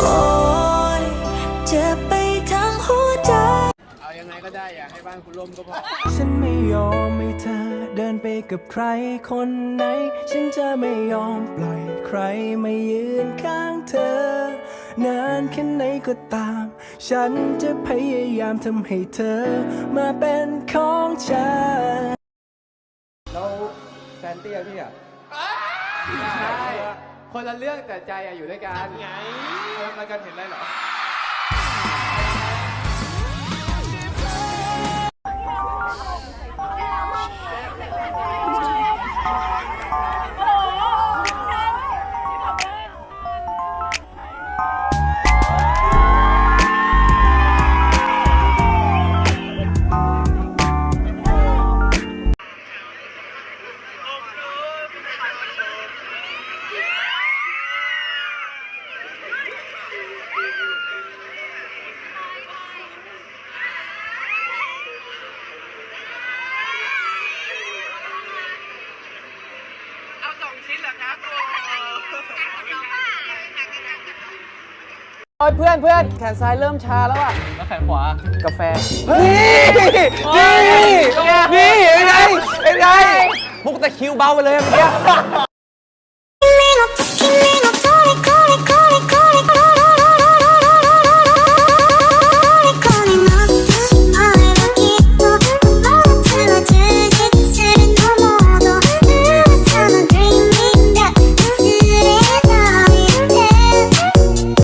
โอ้ยเจ็บไปทั้งหัวใจเอายังไงก็ได้อย่าให้บ้านคุณล่มก็พอ ฉันไม่ยอมให้เธอเดินไปกับใครคนไหน ฉันจะไม่ยอมปล่อยใครมายืนข้างเธอ นานแค่ไหนก็ตาม ฉันจะพยายามทำให้เธอ มาเป็นของฉัน แล้วแฟนเตี้ยพี่อะ ใช่ คนละเรื่องแต่ใจอะอยู่ด้วยกัน ไง ทำอะไรกันเห็นอะไรเหรอ โอ้ยเพื่อนเพื่อนแขนซ้ายเริ่มชาแล้วอะ แล้วแขนขวา กาแฟ นี่นี่นี่เห็นไงเห็นไงมุกตะคริวเบาไปเลยเมื่อกี้